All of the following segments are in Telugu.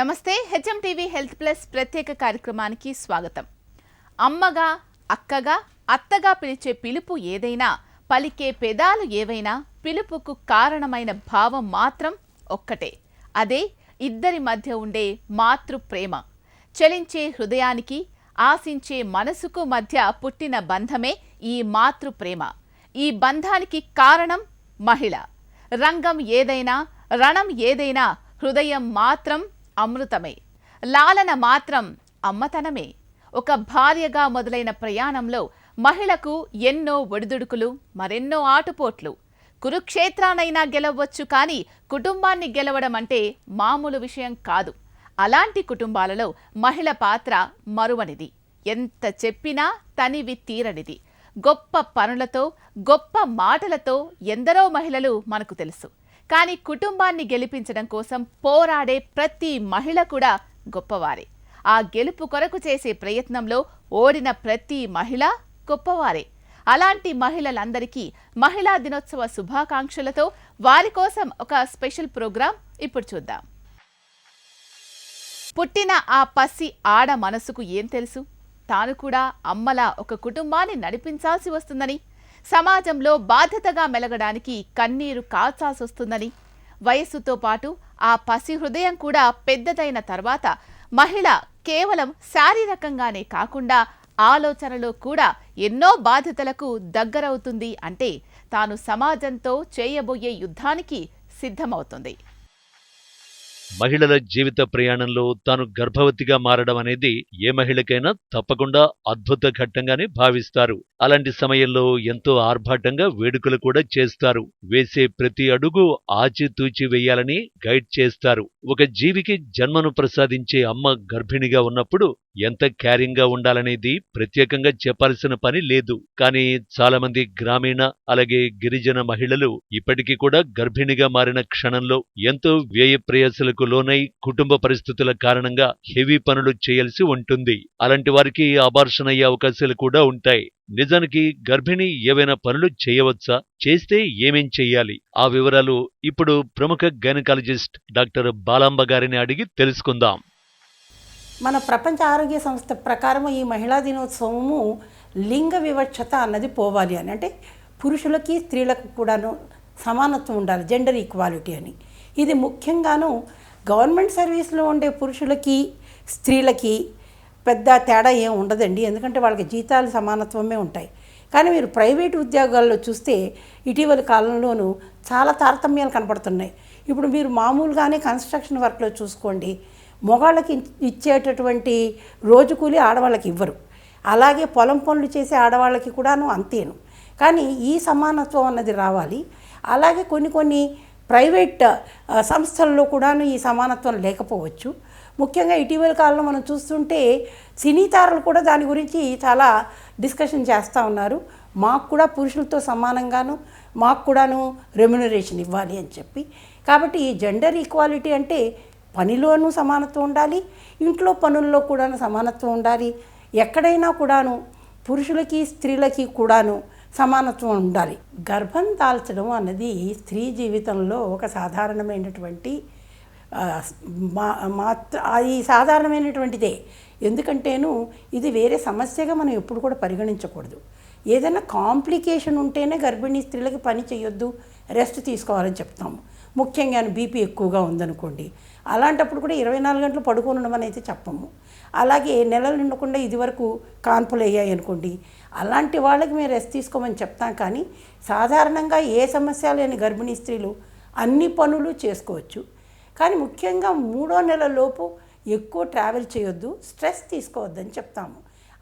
నమస్తే హెచ్ఎం టీవీ హెల్త్ ప్లస్ ప్రత్యేక కార్యక్రమానికి స్వాగతం. అమ్మగా అక్కగా అత్తగా పిలిచే పిలుపు ఏదైనా పలికే పెదాలు ఏవైనా పిలుపుకు కారణమైన భావం మాత్రం ఒక్కటే. అదే ఇద్దరి మధ్య ఉండే మాతృ ప్రేమ చలించే హృదయానికి ఆశించే మనసుకు మధ్య పుట్టిన బంధమే ఈ మాతృ ప్రేమ ఈ బంధానికి కారణం మహిళ. రంగం ఏదైనా రణం ఏదైనా హృదయం మాత్రం అమృతమే. లాలన మాత్రం అమ్మతనమే. ఒక భార్యగా మొదలైన ప్రయాణంలో మహిళకు ఎన్నో ఒడిదుడుకులు మరెన్నో ఆటుపోట్లు. కురుక్షేత్రానైనా గెలవచ్చు కానీ కుటుంబాన్ని గెలవడం అంటే మామూలు విషయం కాదు. అలాంటి కుటుంబాలలో మహిళ పాత్ర మరువనిది. ఎంత చెప్పినా తనివి తీరనిది. గొప్ప పనులతో గొప్ప మాటలతో ఎందరో మహిళలు మనకు తెలుసు. కానీ కుటుంబాన్ని గెలిపించడం కోసం పోరాడే ప్రతి మహిళ కూడా గొప్పవారే. ఆ గెలుపు కొరకు చేసే ప్రయత్నంలో ఓడిన ప్రతి మహిళ గొప్పవారే. అలాంటి మహిళలందరికీ మహిళా దినోత్సవ శుభాకాంక్షలతో వారి కోసం ఒక స్పెషల్ ప్రోగ్రాం ఇప్పుడు చూద్దాం. పుట్టిన ఆ పసి ఆడ మనసుకు ఏం తెలుసు? తాను కూడా అమ్మలా ఒక కుటుంబాన్ని నడిపించాల్సి వస్తుందని సమాజంలో బాధ్యతగా మెలగడానికి కన్నీరు కాల్చాల్సొస్తుందని. వయస్సుతో పాటు ఆ పసి హృదయం కూడా పెద్దదైన తర్వాత మహిళ కేవలం శారీరకంగానే కాకుండా ఆలోచనలో కూడా ఎన్నో బాధ్యతలకు దగ్గరవుతుంది అంటే తాను సమాజంతో చేయబోయే యుద్ధానికి సిద్ధమవుతుంది. మహిళల జీవిత ప్రయాణంలో తాను గర్భవతిగా మారడం అనేది ఏ మహిళకైనా తప్పకుండా అద్భుత ఘట్టంగానే భావిస్తారు. అలాంటి సమయంలో ఎంతో ఆర్భాటంగా వేడుకలు కూడా చేస్తారు. వేసే ప్రతి అడుగు ఆచితూచి వేయాలని గైడ్ చేస్తారు. ఒక జీవికి జన్మను ప్రసాదించే అమ్మ గర్భిణిగా ఉన్నప్పుడు ఎంత క్యారింగ్గా ఉండాలనేది ప్రత్యేకంగా చెప్పాల్సిన పని లేదు. కానీ చాలామంది గ్రామీణ అలాగే గిరిజన మహిళలు ఇప్పటికీ కూడా గర్భిణిగా మారిన క్షణంలో ఎంతో వ్యయ ప్రయాసలకు లోనై కుటుంబ పరిస్థితుల కారణంగా హెవీ పనులు చేయాల్సి ఉంటుంది. అలాంటి వారికి అబార్షన్ అయ్యే అవకాశాలు కూడా ఉంటాయి. నిజానికి గర్భిణి ఏవైనా పనులు చేయవచ్చా? చేస్తే ఏమేం చెయ్యాలి ఆ వివరాలు ఇప్పుడు ప్రముఖ గైనకాలజిస్ట్ డాక్టర్ బాలాంబ గారిని అడిగి తెలుసుకుందాం. మన ప్రపంచ ఆరోగ్య సంస్థ ప్రకారం ఈ మహిళా దినోత్సవము లింగ వివక్షత అన్నది పోవాలి అని. అంటే పురుషులకి స్త్రీలకు కూడాను సమానత్వం ఉండాలి జెండర్ ఈక్వాలిటీ అని. ఇది ముఖ్యంగాను గవర్నమెంట్ సర్వీస్లో ఉండే పురుషులకి స్త్రీలకి పెద్ద తేడా ఏం ఉండదండి. ఎందుకంటే వాళ్ళకి జీతాలు సమానత్వమే ఉంటాయి. కానీ మీరు ప్రైవేట్ ఉద్యోగాల్లో చూస్తే ఇటీవల కాలంలోనూ చాలా తారతమ్యాలు కనపడుతున్నాయి. ఇప్పుడు మీరు మామూలుగానే కన్స్ట్రక్షన్ వర్క్లో చూసుకోండి. మొగాళ్ళకి ఇచ్చేటటువంటి రోజు కూలి ఆడవాళ్ళకి ఇవ్వరు. అలాగే పొలం పనులు చేసే ఆడవాళ్ళకి కూడాను అంతేను. కానీ ఈ సమానత్వం అన్నది రావాలి. అలాగే కొన్ని కొన్ని ప్రైవేట్ సంస్థల్లో కూడాను ఈ సమానత్వం లేకపోవచ్చు. ముఖ్యంగా ఇటీవల కాలంలో మనం చూస్తుంటే సినీ తారలు కూడా దాని గురించి చాలా డిస్కషన్ చేస్తూ ఉన్నారు. మాకు కూడా పురుషులతో సమానంగాను మాకు కూడాను రెమ్యునరేషన్ ఇవ్వాలి అని చెప్పి. కాబట్టి ఈ జెండర్ ఈక్వాలిటీ అంటే పనిలోనూ సమానత్వం ఉండాలి ఇంట్లో పనుల్లో కూడాను సమానత్వం ఉండాలి. ఎక్కడైనా కూడాను పురుషులకి స్త్రీలకి కూడాను సమానత్వం ఉండాలి. గర్భం దాల్చడం అన్నది స్త్రీ జీవితంలో ఒక సాధారణమైనటువంటి మా మాత్ర అది సాధారణమైనటువంటిదే. ఎందుకంటేను ఇది వేరే సమస్యగా మనం ఎప్పుడు కూడా పరిగణించకూడదు. ఏదైనా కాంప్లికేషన్ ఉంటేనే గర్భిణీ స్త్రీలకి పని చేయొద్దు రెస్ట్ తీసుకోవాలని చెప్తాము. ముఖ్యంగా బీపీ ఎక్కువగా ఉందనుకోండి. అలాంటప్పుడు కూడా ఇరవై నాలుగు గంటలు పడుకొని ఉండమని అయితే చెప్పము. అలాగే నెలలు నిండకుండా ఇదివరకు కాన్పులు అయ్యాయి అనుకోండి అలాంటి వాళ్ళకి మేము రెస్ట్ తీసుకోమని చెప్తాం కానీ సాధారణంగా ఏ సమస్య లేని గర్భిణీ స్త్రీలు అన్ని పనులు చేసుకోవచ్చు. కానీ ముఖ్యంగా మూడో నెల లోపు ఎక్కువ ట్రావెల్ చేయొద్దు స్ట్రెస్ తీసుకోవద్దని చెప్తాము.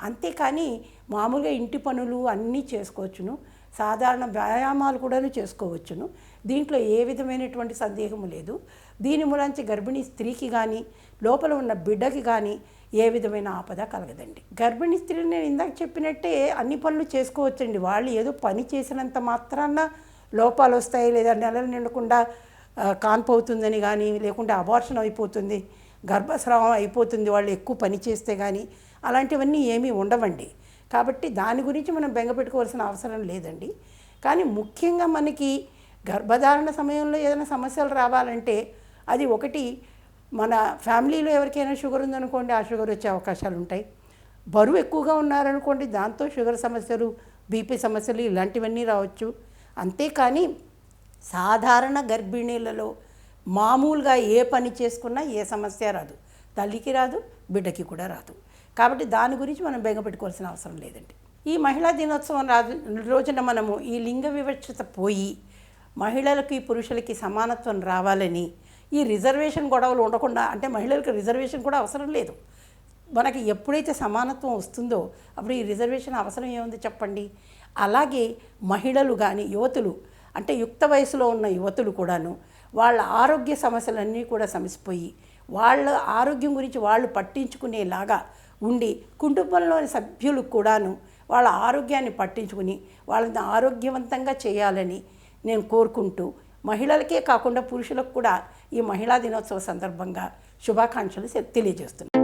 అంతేకాని మామూలుగా ఇంటి పనులు అన్నీ చేసుకోవచ్చును. సాధారణ వ్యాయామాలు కూడా చేసుకోవచ్చును. దీంట్లో ఏ విధమైనటువంటి సందేహము లేదు. దీని మూలంచి గర్భిణీ స్త్రీకి కానీ లోపల ఉన్న బిడ్డకి కానీ ఏ విధమైన ఆపద కలగదండి. గర్భిణీ స్త్రీలు నేను ఇందాక చెప్పినట్టే అన్ని పనులు చేసుకోవచ్చండి. వాళ్ళు ఏదో పని చేసినంత మాత్రాన లోపాలు వస్తాయి లేదా నెలలు నిండకుండా కాన్పోతుందని కాన్పు అవుతుందని కానీ లేకుంటే అబార్షన్ అయిపోతుంది గర్భస్రావం అయిపోతుంది వాళ్ళు ఎక్కువ పని చేస్తే కానీ అలాంటివన్నీ ఏమీ ఉండవండి. కాబట్టి దాని గురించి మనం బెంగపెట్టుకోవాల్సిన అవసరం లేదండి. కానీ ముఖ్యంగా మనకి గర్భధారణ సమయంలో ఏదైనా సమస్యలు రావాలంటే అది ఒకటి మన ఫ్యామిలీలో ఎవరికైనా షుగర్ ఉందనుకోండి ఆ షుగర్ వచ్చే అవకాశాలు ఉంటాయి. బరువు ఎక్కువగా ఉన్నారనుకోండి దాంతో షుగర్ సమస్యలు బీపీ సమస్యలు ఇలాంటివన్నీ రావచ్చు. అంతేకాని సాధారణ గర్భిణీలలో మామూలుగా ఏ పని చేసుకున్నా ఏ సమస్య రాదు. తల్లికి రాదు బిడ్డకి కూడా రాదు. కాబట్టి దాని గురించి మనం బెంగపెట్టుకోవాల్సిన అవసరం లేదండి. ఈ మహిళా దినోత్సవం రాజు- రోజున మనము ఈ లింగ వివక్షత పోయి మహిళలకి పురుషులకి సమానత్వం రావాలని ఈ రిజర్వేషన్ గొడవలు ఉండకుండా అంటే మహిళలకు రిజర్వేషన్ కూడా అవసరం లేదు. మనకి ఎప్పుడైతే సమానత్వం వస్తుందో అప్పుడు ఈ రిజర్వేషన్ అవసరం ఏముంది చెప్పండి? అలాగే మహిళలు కానీ యువతులు అంటే యుక్త వయసులో ఉన్న యువతులు కూడాను వాళ్ళ ఆరోగ్య సమస్యలన్నీ కూడా సమసిపోయి వాళ్ళ ఆరోగ్యం గురించి వాళ్ళు పట్టించుకునేలాగా ఉండి కుటుంబంలోని సభ్యులు కూడాను వాళ్ళ ఆరోగ్యాన్ని పట్టించుకుని వాళ్ళని ఆరోగ్యవంతంగా చేయాలని నేను కోరుకుంటూ మహిళలకే కాకుండా పురుషులకు కూడా ఈ మహిళా దినోత్సవ సందర్భంగా శుభాకాంక్షలు తెలియజేస్తున్నాను.